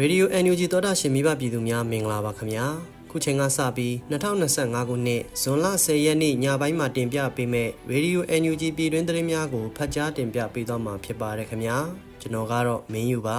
ရေဒီယို NUG သောတာရှင်မိဘပြည်သူများမင်္ဂလာပါခင်ဗျာခုချိန်ကစပြီး2025ခုနှစ်ဇွန်လ10ရက်နေ့ညပိုင်းမှာတင်ပြပေးမဲ့ရေဒီယို NUG ပြည်တွင်းသတင်းများကိုဖတ်ကြားတင်ပြပေးသွားမှာဖြစ်ပါတယ်ခင်ဗျာကျွန်တော်ကတော့မင်းယူပါ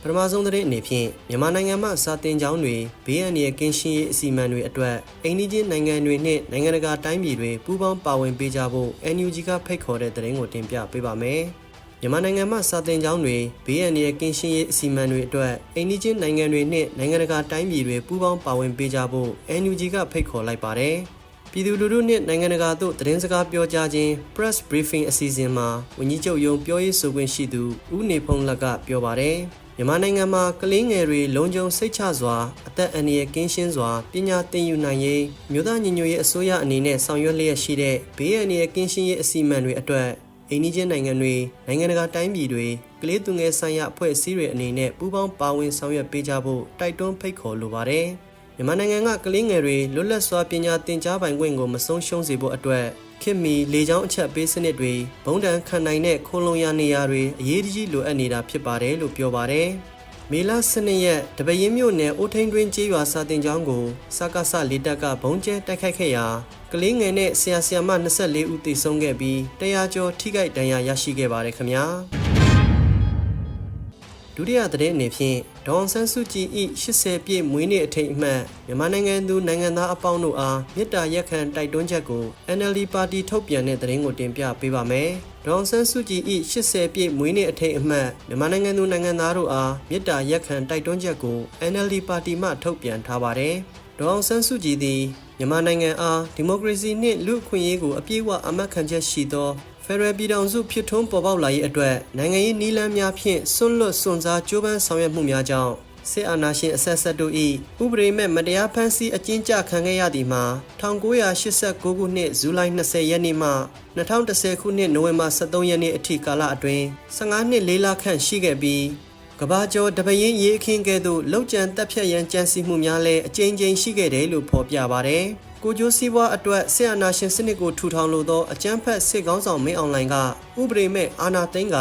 ပထမဆုံးသတင်းအနေဖြင့်မြန်မာနိုင်ငံမှာစာတင်ကျောင်းတွေဘေးအန္တရာယ်ကင်းရှင်းရေးအစီအမံတွေအတွက်အိန္ဒိချင်းနိုင်ငံတွေနဲ့နိုင်ငံတကာတိုင်းပြည်တွေပူးပေါင်းပါဝင်ပေးကြဖို့ NUG ကဖိတ်ခေါ်တဲ့သတင်းကိုတင်ပြပေးပါမယ်။ မြန်မာနိုင်ငံမှာစာတင်ကျောင်းတွေဘေးအန္တရာယ်ကင်းရှင်းရေးအစီအမံတွေအတွက်အိန္ဒိချင်းနိုင်ငံတွေနဲ့နိုင်ငံတကာတိုင်းပြည်တွေပူးပေါင်းပါဝင်ပေးကြဖို့ NUG ကဖိတ်ခေါ်လိုက်ပါတယ်။ပြည်သူလူထုနဲ့နိုင်ငံတကာတို့သတင်းစကားပြောကြားခြင်း press briefing အစီအစဉ်မှာဝန်ကြီးချုပ်ယုံပြောရေးဆိုခွင့်ရှိသူဦးနေဖုံးလက်ကပြောပါတယ်။မြန်မာနိုင်ငံမှာကလေးငယ်တွေလုံခြုံစိတ်ချစွာအသက်အန္တရာယ်ကင်းရှင်းစွာပညာသင်ယူနိုင်ရေးမြို့သားညီညွတ်ရေးအစိုးရအနေနဲ့ဆောင်ရွက်လျက်ရှိတဲ့ဘေးအန္တရာယ်ကင်းရှင်းရေးအစီအမံတွေအတွက် အိန္ဒိချင်းနိုင်ငံတွေနိုင်ငံတကာတိုင်းပြည်တွေကလေးသူငယ်ဆိုင်ရာအဖွဲ့အစည်းတွေအနေနဲ့ပူးပေါင်းပါဝင်ဆောင်ရွက်ပေးကြဖို့တိုက်တွန်းဖိတ်ခေါ်လိုပါတယ်။မြန်မာနိုင်ငံကကလေးငယ်တွေလွတ်လပ်စွာပညာသင်ကြားပိုင်ခွင့်ကိုမဆုံးရှုံးစေဖို့အတွက်ခင်မီလေကြောင်းအချက်ပေးစနစ်တွေဘုံတန်ခံနိုင်တဲ့ခိုလုံရနေရာတွေအရေးတကြီးလိုအပ်နေတာဖြစ်ပါတယ်လို့ပြောပါတယ်။ မေလ12ရက်တပရင်မြို့နယ်အိုထိန်တွင်ကျေးရွာစာတင်ကျောင်းကိုစကားဆလေးတက်ကဘုံကျဲတိုက်ခိုက်ခဲ့ရာကလေးငယ်နဲ့ဆရာဆရာမ24ဦးသေဆုံးခဲ့ပြီးတရားကျော်ထိခိုက်ဒဏ်ရာရရှိခဲ့ပါတယ်ခင်ဗျာ ဒုတိယသတင်းအနေဖြင့်ဒေါန်ဆန်းစုကြည်၏80ပြည့်မွေးနေ့အထိမ်းအမှတ်မြန်မာနိုင်ငံသူနိုင်ငံသားအပေါင်းတို့အားမေတ္တာရက်ခံတိုက်တွန်းချက်ကို NLD ပါတီထုတ်ပြန်တဲ့သတင်းကိုတင်ပြပေးပါမယ်။ဒေါန်ဆန်းစုကြည်၏80ပြည့်မွေးနေ့အထိမ်းအမှတ်မြန်မာနိုင်ငံသူနိုင်ငံသားတို့အားမေတ္တာရက်ခံတိုက်တွန်းချက်ကို NLD ပါတီမှထုတ်ပြန်ထားပါတယ်။ဒေါန်ဆန်းစုကြည်သည်မြန်မာနိုင်ငံအားဒီမိုကရေစီနှင့်လူ့အခွင့်အရေးကိုအပြည့်အဝအမတ်ခံချက်ရှိသော ဖက်ဒရယ်ပြည်ထောင်စုဖြစ်ထွန်းပေါ်ပေါက်လာရေးအတွက်နိုင်ငံရေးနည်းလမ်းများဖြင့်ဆွန့်လွတ်စွန့်စားကြိုးပမ်းဆောင်ရွက်မှုများကြောင့်စစ်အာဏာရှင်အဆက်ဆက်တို့၏ဥပဒေမဲ့မတရားဖမ်းဆီးအကျဉ်းချခံခဲ့ရသည်မှာ1989ခုနှစ်ဇူလိုင်20ရက်နေ့မှ2010ခုနှစ်နိုဝင်ဘာ23ရက်နေ့အထိကာလအတွင်း15နှစ်၄လခန့်ရှိခဲ့ပြီးကဘာကျော်တပရင်ရေးအခင်းကဲ့သို့လောက်ကျန်တက်ဖြတ်ရန်ကြံစည်မှုများလည်းအကြိမ်ကြိမ်ရှိခဲ့တယ်လို့ဖော်ပြပါဗျ။ ကိုကျိုးစည်းပွားအတွက်ဆင်အာနာရှင်စနစ်ကိုထူထောင်လိုသောအကြမ်းဖက်စစ်ကောင်းဆောင်မင်းအွန်လိုင်းကဥပဒေမဲ့အာဏာသိမ်းက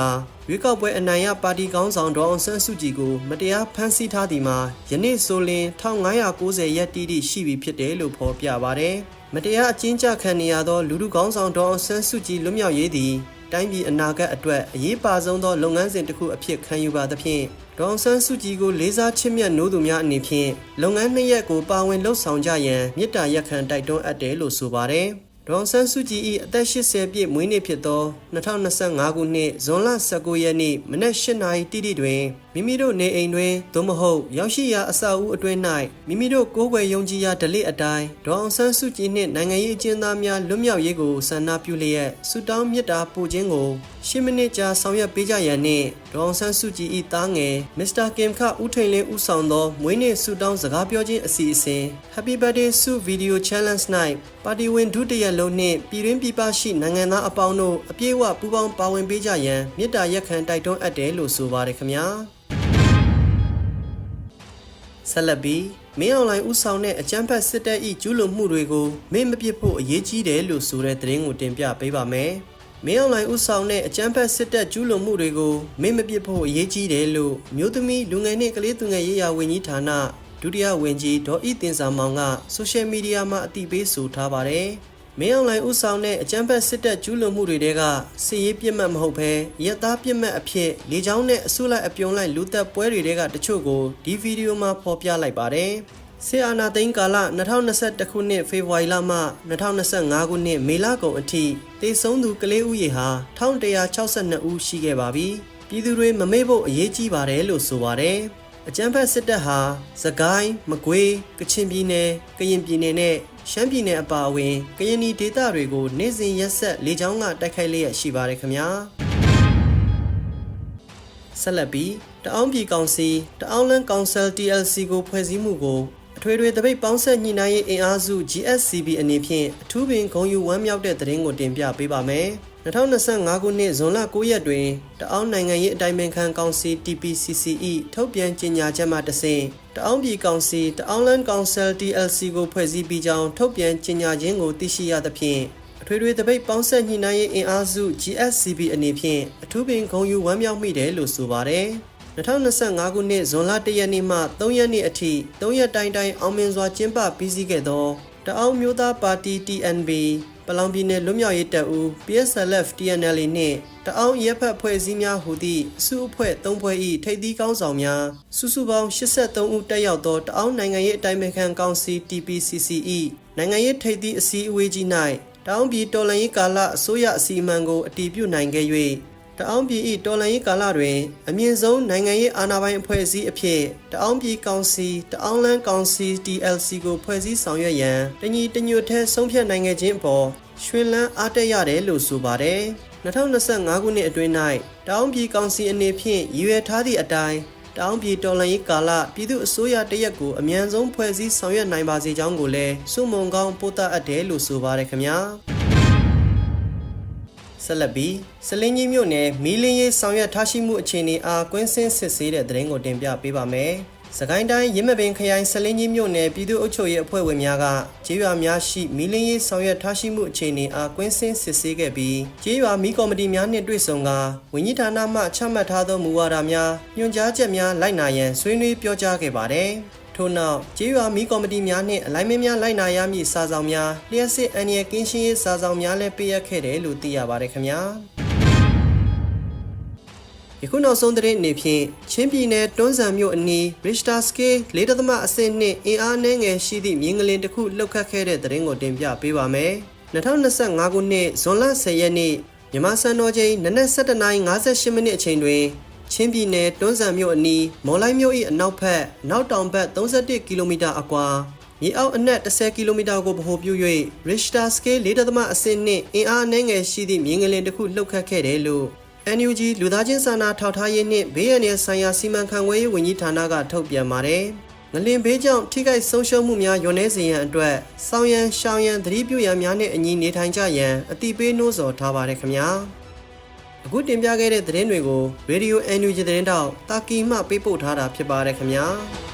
ရွေးကောက်ပွဲအနိုင်ရပါတီကောင်းဆောင်ဒေါအောင်ဆန်းစုကြည်ကိုမတရားဖမ်းဆီးထားသည်မှာယနေ့ဆိုလင်1590ရက်တိတိရှိပြီဖြစ်တယ်လို့ဖော်ပြပါဗျ။မတရားအကျဉ်းချခံနေရသောလူလူကောင်းဆောင်ဒေါအောင်ဆန်းစုကြည်လွတ်မြောက်ရေးသည် တိုင်းပြည်အနာဂတ်အတွက်အရေးပါဆုံးသောလုပ်ငန်းစဉ်တစ်ခုအဖြစ်ခံယူပါသဖြင့်ဒေါန်ဆန်းစုကြည်ကိုလေးစားချစ်မြတ်နိုးသူများအနေဖြင့်လုပ်ငန်းနှစ်ရက်ကိုပါဝင်လှုပ်ဆောင်ကြရန်မြစ်တာရက်ခံတိုက်တွန်းအပ်တယ်လို့ဆိုပါတယ်။ ဒေါန်ဆန်းစုကြည်၏အသက်80ပြည့်မွေးနေ့ဖြစ်သော2025ခုနှစ်ဇွန်လ19ရက်နေ့မနက်8:00နာရီတိတိတွင်မိမိတို့နေအိမ်တွင်သို့မဟုတ်ရောက်ရှိရာအဆောက်အဦအတွင်း၌မိမိတို့ကိုးကွယ်ယုံကြည်ရာဓလေ့အတိုင်းဒေါန်ဆန်းစုကြည်နှင့်နိုင်ငံရေးအကျဉ်းသားများလွတ်မြောက်ရေးကိုဆန္ဒပြုလျက်ဆုတောင်းမေတ္တာပို့ခြင်းကို 10မိနစ်ကြာဆောင်ရွက်ပေးကြရန်နှင့်ဒေါန်ဆန်းစုကြည်၏သားငယ်မစ္စတာကင်ခဦးထိန်လင်းဦးဆောင်သောမွေးနေ့ဆုတောင်းစကားပြောခြင်းအစီအစဉ် Happy Birthday ဆု Video Challenge ၌ပါတီဝင်ဒုတိယလုံးနှင့်ပြည်တွင်းပြည်ပရှိနိုင်ငံသားအပေါင်းတို့အပြည့်အဝပူးပေါင်းပါဝင်ပေးကြရန်မေတ္တာရက်ခံတိုက်တွန်းအပ်တယ်လို့ဆိုပါတယ်ခင်ဗျာဆက်လက်ပြီးမင်းအွန်လိုင်းဥဆောင်တဲ့အကြမ်းဖက်စစ်တပ်၏ကျူးလွန်မှုတွေကိုမင်းမပစ်ဖို့အရေးကြီးတယ်လို့ဆိုတဲ့သတင်းကိုတင်ပြပေးပါမယ်။ မင်းအွန်လိုင်းဥဆောင်တဲ့အကြမ်းဖက်စစ်တပ်ကျူးလွန်မှုတွေကိုမင်းမပစ်ဖို့အရေးကြီးတယ်လို့မြို့သမီးလူငယ်နှင့်ကလေးသူငယ်ရေးရာဝန်ကြီးဌာနဒုတိယဝန်ကြီးဒေါ်ဤတင်စာမောင်ကဆိုရှယ်မီဒီယာမှာအသိပေးဆိုထားပါတယ်။မင်းအွန်လိုင်းဥဆောင်တဲ့အကြမ်းဖက်စစ်တပ်ကျူးလွန်မှုတွေတဲကစစ်ရေးပြစ်မှတ်မဟုတ်ဘဲရက်သားပြစ်မှတ်အဖြစ်လေကြောင်းနဲ့အစုလိုက်အပြုံလိုက်လူသက်ပွဲတွေတဲကတချို့ကိုဒီဗီဒီယိုမှာဖော်ပြလိုက်ပါတယ်။ ဆီအာနာသိန်းကာလ2021ခုနှစ်ဖေဖော်ဝါရီလမှ2025ခုနှစ်မေလကုန်အထိတေဆုံးသူကလေးဦးရေဟာ1162ဦးရှိခဲ့ပါပြီ။ပြည်သူတွေမမေ့ဖို့အရေးကြီးပါတယ်လို့ဆိုပါတယ်။အကြမ်းဖက်စစ်တပ်ဟာသကိုင်းမကွေးကချင်ပြည်နယ်ကရင်ပြည်နယ်နဲ့ရှမ်းပြည်နယ်အပါအဝင်ကရင်ပြည်ဒေသတွေကိုနေ့စဉ်ရက်ဆက်လေကြောင်းကတိုက်ခိုက်လျက်ရှိပါတယ်ခင်ဗျာဆက်လက်ပြီးတအောင်းပြည်ကောင်စီတအောင်းလန်းကောင်ဆယ် TLC ကိုဖွဲ့စည်းမှုကို အထွေထွေတပိတ်ပေါင်းဆက်ညှိနှိုင်းရေးအင်အားစု GSCB အနေဖြင့်အထူးပင်ဂုံယူဝမ်းမြောက်တဲ့သတင်းကိုတင်ပြပေးပါမယ်။2025ခုနှစ်ဇွန်လ9ရက်တွင်တအောင်းနိုင်ငံရေးအတိုင်းပင်ခံကောင်စီ TPCCE ထုတ်ပြန်ကြေညာချက်မှတဆင့်တအောင်းပြည်ကောင်စီတအောင်းလန်ကောင်ဆယ် TLC ကိုဖွဲ့စည်းပြီးကြောင်းထုတ်ပြန်ကြေညာခြင်းကိုသိရှိရသဖြင့်အထွေထွေတပိတ်ပေါင်းဆက်ညှိနှိုင်းရေးအင်အားစု GSCB အနေဖြင့်အထူးပင်ဂုံယူဝမ်းမြောက်မိတယ်လို့ဆိုပါတယ်။ 2025ခုနှစ်ဇွန်လ1ရက်နေ့မှ3ရက်နေ့အထိ3ရက်တိုင်းတိုင်းအောင်မြင်စွာကျင်းပပြီးစီးခဲ့သောတအောင်းမျိုးသားပါတီ TNB ပလောင်ပြည်နယ်လွတ်မြောက်ရေးတပ်ဦး PSLF TNL နှင့်တအောင်းရပ်ဖက်ဖွဲ့စည်းများဟူသည့်အစုအဖွဲ့၃ဖွဲ့၏ထိပ်သီးကောင်းဆောင်များစုစုပေါင်း83ဦးတက်ရောက်သောတအောင်းနိုင်ငံရေးအတိုင်းအမြခံကောင်စီ TPCC ၏နိုင်ငံရေးထိပ်သီးအစည်းအဝေးကြီး၌တအောင်းပြည်တော်လှန်ရေးကာလအစိုးရအစီအမံကိုအတည်ပြုနိုင်ခဲ့၍ တအောင်းပြည်၏တော်လှန်ရေးကာလတွင်အမြင့်ဆုံးနိုင်ငံရေးအာဏာပိုင်အဖွဲ့အစည်းအဖြစ်တအောင်းပြည်ကောင်စီတအောင်းလန်းကောင်စီ TLC ကိုဖွဲ့စည်းဆောင်ရွက်ရန်တညီတညွတ်ထဲဆုံးဖြတ်နိုင်ခဲ့ခြင်းအပေါ်ရွှင်လန်းအားတက်ရတယ်လို့ဆိုပါတယ်2025ခုနှစ်အတွင်း၌တအောင်းပြည်ကောင်စီအနေဖြင့်ရည်ရွယ်ထားသည့်အတိုင်းတအောင်းပြည်တော်လှန်ရေးကာလပြည်သူ့အစိုးရတရက်ကိုအမြန်ဆုံးဖွဲ့စည်းဆောင်ရွက်နိုင်ပါစေကြောင်းကိုလည်းစုမုံကောင်းပို့သအပ်တယ်လို့ဆိုပါတယ်ခင်ဗျာ ဆက်လက်ပြီးစလင်းကြီးမြို့နယ်မီလင်းရေးဆောင်ရွက်ထားရှိမှုအခြေအနေအားကွင်းစင်းစစ်ဆေးတဲ့သတင်းကိုတင်ပြပေးပါမယ်။စကိုင်းတိုင်းရင်းမပင်ခရိုင်စလင်းကြီးမြို့နယ်ပြည်သူ့အုပ်ချုပ်ရေးအဖွဲ့ဝင်များကကျေးရွာများရှိမီလင်းရေးဆောင်ရွက်ထားရှိမှုအခြေအနေအားကွင်းစင်းစစ်ဆေးခဲ့ပြီးကျေးရွာမီကော်မတီများနှင့်တွေ့ဆုံကဝန်ကြီးဌာနမှချမှတ်ထားသောမူဝါဒများညွှန်ကြားချက်များလိုက်နာရန်ဆွေးနွေးပြောကြားခဲ့ပါတယ်။ ထို့နောက်ကျေးရွာမီကော်မတီများနှင့်အလိုက်မင်းများလိုက်နာရမည့်စာဆောင်များလျှက်စစ်အန်ရကင်းရှင်းရေးစာဆောင်များလည်းပေးအပ်ခဲ့တယ်လို့သိရပါတယ်ခင်ဗျာ။ယခုနောက်ဆုံးသတင်းအနေဖြင့်ချင်းပြည်နယ်တွန်းဇံမြို့အနီး Richter Scale ၄.အဆင့်နှင့်အင်အားနည်းငယ်ရှိသည့်မြင်းကလင်းတစ်ခုလှုပ်ခတ်ခဲ့တဲ့သတင်းကိုတင်ပြပေးပါမယ်။2025ခုနှစ်ဇွန်လ10ရက်နေ့မြန်မာစံတော်ချိန်နနက်7:58မိနစ်အချိန်တွင် ချင်းပြည်နယ်တွန်းဇံမြို့အနီးမော်လိုက်မြို့၏အနောက်ဘက်နောက်တောင်ဘက်31ကီလိုမီတာအကွာမြေအောက်အနက်10ကီလိုမီတာကိုဗဟိုပြု၍ Richter Scale 4. အဆင့်နှင့်အင်အားနည်းငယ်ရှိသည့်မြင်းကလင်းတစ်ခုလှုပ်ခတ်ခဲ့တယ်လို့ NUG လူသားချင်းစာနာထောက်ထားရေးနှင့်ဘေးရန်ရဲ့ဆိုင်ရာစီမံခန့်ခွဲရေးဝန်ကြီးဌာနကထုတ်ပြန်ပါတယ်။ငလင်ဘေးကြောင့်ထိခိုက်ဆုံးရှုံးမှုများညွန်နေစေရန်အတွက်စောင်းရန်ရှောင်းရန်သတိပြုရန်များနဲ့အညီနေထိုင်ကြရန်အတိပေးနှိုးဆော်ထားပါတယ်ခင်ဗျာ။ အခုတင်ပြခဲ့တဲ့သတင်းတွေကို Radio NUG သတင်းတောက်တာကီမှပေးပို့ထားတာဖြစ်ပါတယ်ခင်ဗျာ။